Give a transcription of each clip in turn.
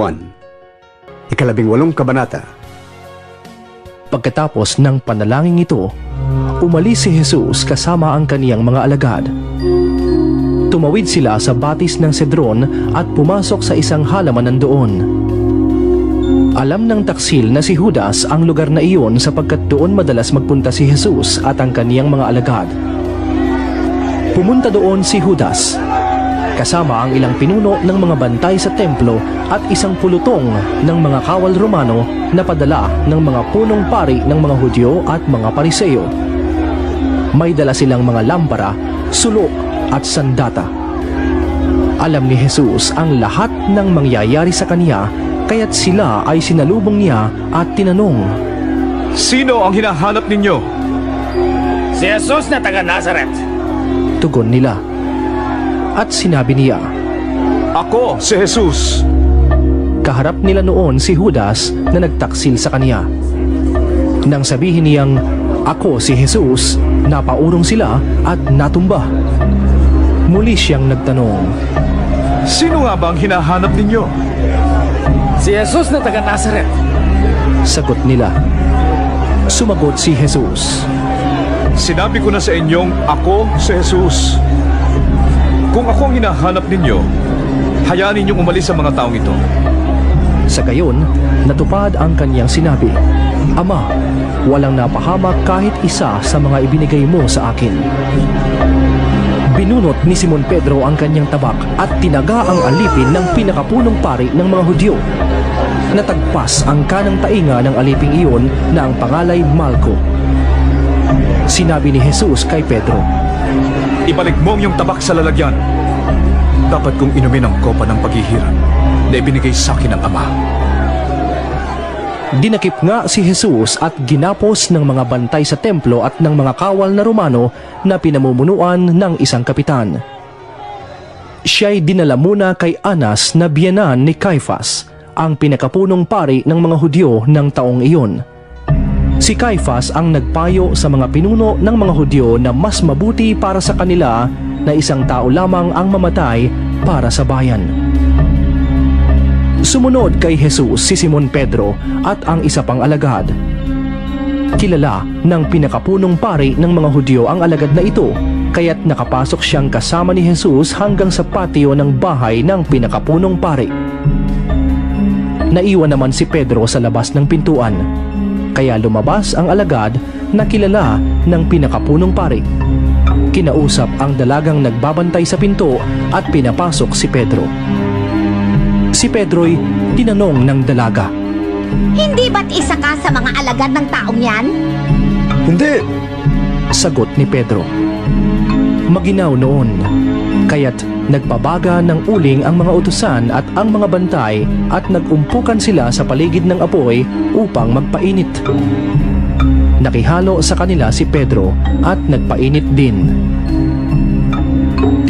1, ikalabing walong kabanata. Pagkatapos ng panalangin ito, umalis si Jesus kasama ang kaniyang mga alagad. Tumawid sila sa batis ng Cedron at pumasok sa isang halamanan doon. Alam ng taksil na si Judas ang lugar na iyon sapagkat doon madalas magpunta si Jesus at ang kaniyang mga alagad. Pumunta doon si Judas, kasama ang ilang pinuno ng mga bantay sa templo at isang pulutong ng mga kawal Romano na padala ng mga punong pari ng mga Hudyo at mga Pariseo. May dala silang mga lampara, sulo at sandata. Alam ni Jesus ang lahat ng mangyayari sa kaniya kaya't sila ay sinalubong niya at tinanong, Sino ang hinahanap ninyo? Si Jesus na taga Nazareth. tugon nila. At sinabi niya, Ako, si Jesus. Kaharap nila noon si Judas na nagtaksil sa kaniya. Nang sabihin niyang, Ako si Jesus, napaurong sila at natumba. Muli siyang nagtanong, Sino nga ba ang hinahanap ninyo? Si Jesus na taga Nazareth. sagot nila. Sumagot si Jesus, Sinabi ko na sa inyong ako si Jesus. Kung ako ang hinahanap ninyo, hayaan ninyong umalis sa mga taong ito. Sa gayon, natupad ang kanyang sinabi, Ama, walang napahamak kahit isa sa mga ibinigay mo sa akin. Binunot ni Simon Pedro ang kanyang tabak at tinaga ang alipin ng pinakapunong pari ng mga Hudyo. Natagpas ang kanang tainga ng aliping iyon na ang pangalay Malco. Sinabi ni Jesus kay Pedro, Ibalik mo iyong tabak sa lalagyan. Dapat kong inumin ang kopa ng paghihirap na ibinigay sa akin ng Ama. Dinakip nga si Jesus at ginapos ng mga bantay sa templo at ng mga kawal na Romano na pinamumunuan ng isang kapitan. Siya'y dinala muna kay Anas na biyanan ni Caiphas, ang pinakapunong pari ng mga Hudyo ng taong iyon. Si Caiphas ang nagpayo sa mga pinuno ng mga Hudyo na mas mabuti para sa kanila na isang tao lamang ang mamatay para sa bayan. Sumunod kay Jesus si Simon Pedro at ang isa pang alagad. Kilala ng pinakapunong pari ng mga Hudyo ang alagad na ito, kaya't nakapasok siyang kasama ni Jesus hanggang sa patio ng bahay ng pinakapunong pari. Naiwan naman si Pedro sa labas ng pintuan, kaya lumabas ang alagad na kilala ng pinakapunong pari. Kinausap ang dalagang nagbabantay sa pinto at pinapasok si Pedro. Si Pedro'y tinanong ng dalaga. Hindi ba't isa ka sa mga alagad ng taong yan? Hindi! Sagot ni Pedro. Maginaw noon, kaya't nagpabaga ng uling ang mga utusan at ang mga bantay at nagumpukan sila sa paligid ng apoy upang magpainit. Nakihalo sa kanila si Pedro at nagpainit din.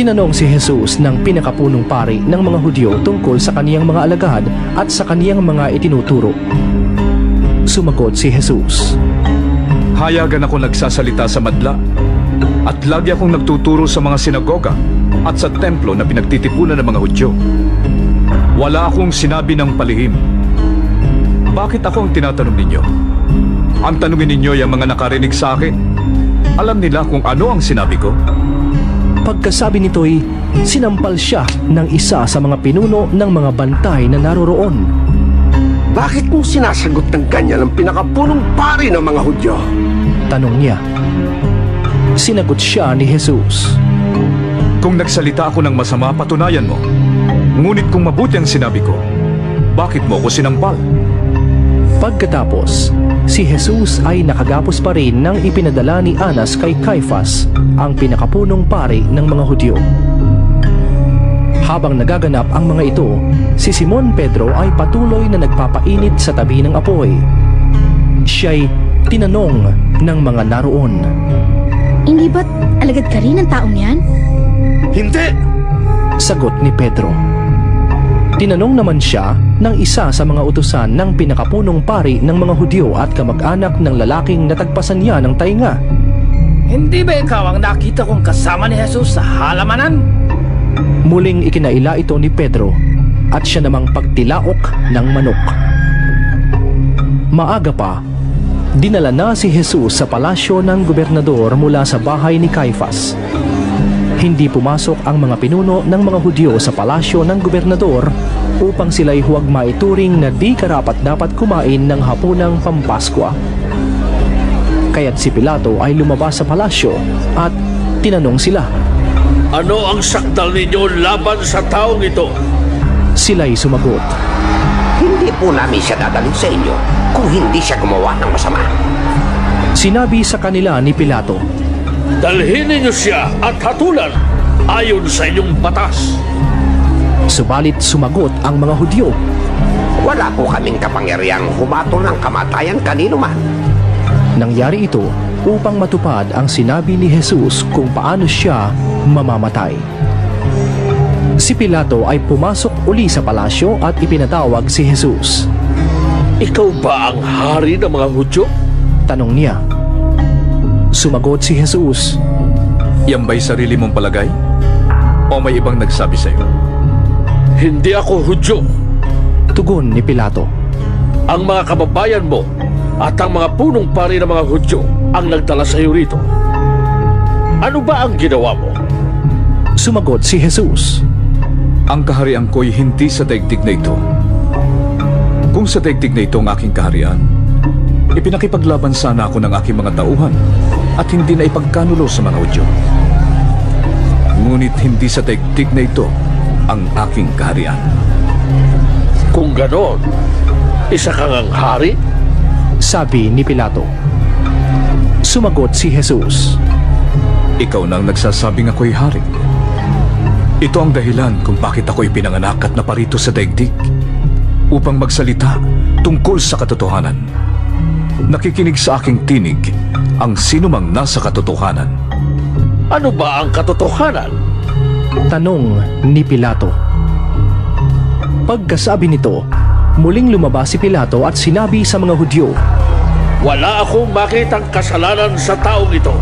Tinanong si Jesus ng pinakapunong pari ng mga Hudyo tungkol sa kaniyang mga alagad at sa kaniyang mga itinuturo. Sumagot si Jesus. Hayagan ako nagsasalita sa madla at lagi akong nagtuturo sa mga sinagoga at sa templo na pinagtitipunan ng mga Hudyo. Wala akong sinabi ng palihim. Bakit ako ang tinatanong ninyo? Ang tanungin ninyo ay ang mga nakarinig sa akin. Alam nila kung ano ang sinabi ko. Pagkasabi nito'y sinampal siya ng isa sa mga pinuno ng mga bantay na naroroon. Bakit mo sinasagot ng ganyan ang pinakapunong pari ng mga Hudyo? Tanong niya. Sinagot siya ni Jesus. Kung nagsalita ako ng masama, patunayan mo. Ngunit kung mabuti ang sinabi ko, bakit mo ako sinampal? Pagkatapos, si Jesus ay nakagapos pa rin ng ipinadala ni Anas kay Caiphas, ang pinakapunong pari ng mga Hudyo. Habang nagaganap ang mga ito, si Simon Pedro ay patuloy na nagpapainit sa tabi ng apoy. Siya'y tinanong ng mga naroon. Hindi ba't alagad ka rin ng taong yan? Hindi! Sagot ni Pedro. Tinanong naman siya ng isa sa mga utusan ng pinakapunong pari ng mga Hudyo at kamag-anak ng lalaking natagpasan niya ng tainga. Hindi ba ikaw ang nakita kong kasama ni Jesus sa halamanan? Muling ikinaila ito ni Pedro. at siya namang pagtilaok ng manok. Maaga pa, dinala na si Jesus sa palasyo ng gobernador mula sa bahay ni Caiphas. Hindi pumasok ang mga pinuno ng mga Hudyo sa palasyo ng gobernador upang sila'y huwag maituring na di karapat dapat kumain ng hapunang pampaskwa. Kaya't si Pilato ay lumabas sa palasyo at tinanong sila. Ano ang sakdal ninyo laban sa taong ito? Sila'y sumagot. Hindi po namin siya dadalhin sa inyo kung hindi siya gumawa ng masama. Sinabi sa kanila ni Pilato, Dalhin ninyo siya at hatulan ayon sa inyong batas. Subalit sumagot ang mga Hudyo. Wala po kaming kapangyarihang humatol ng kamatayan kanino man. Nangyari ito upang matupad ang sinabi ni Jesus kung paano siya mamamatay. Si Pilato ay pumasok uli sa palasyo at ipinatawag si Jesus. Ikaw ba ang hari ng mga Hudyo? Tanong niya. Sumagot si Jesus. Yan ba'y sarili mong palagay? O may ibang nagsabi sa'yo? Hindi ako Hudyo. Tugon ni Pilato. Ang mga kababayan mo at ang mga punong pari ng mga Hudyo ang nagdala sa iyo rito. Ano ba ang ginawa mo? Sumagot si Jesus. Ang kaharian ko'y hindi sa daigdig na ito. Kung sa daigdig na ito ang aking kaharian, ipinakipaglaban sana ako ng aking mga tauhan at hindi na ipagkanulo sa mga Hudyo. Ngunit hindi sa daigdig na ito ang aking kaharian. Kung ganon, isa kang ang hari? Sabi ni Pilato. Sumagot si Jesus. Ikaw nang nagsasabing ako'y hari. Ito ang dahilan kung bakit ako'y pinanganak at naparito sa daigdig upang magsalita tungkol sa katotohanan. Nakikinig sa aking tinig ang sinumang nasa katotohanan. Ano ba ang katotohanan? Tanong ni Pilato. Pagkasabi nito, muling lumabas si Pilato at sinabi sa mga Hudyo, Wala akong makitang kasalanan sa taong ito.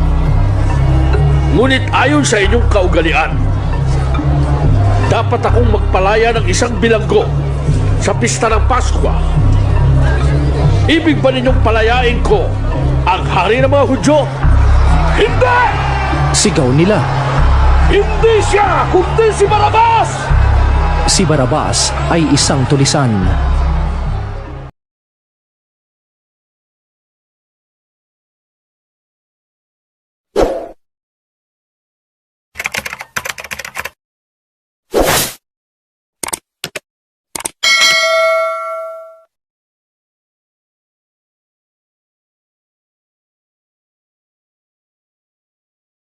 Ngunit ayon sa inyong kaugalian, dapat akong magpalaya ng isang bilanggo sa pista ng Paskwa. Ibig ba ninyong palayain ko ang hari ng mga Hudyo? Hindi! Sigaw nila. Hindi siya, kundi si Barabas! Si Barabas ay isang tulisan.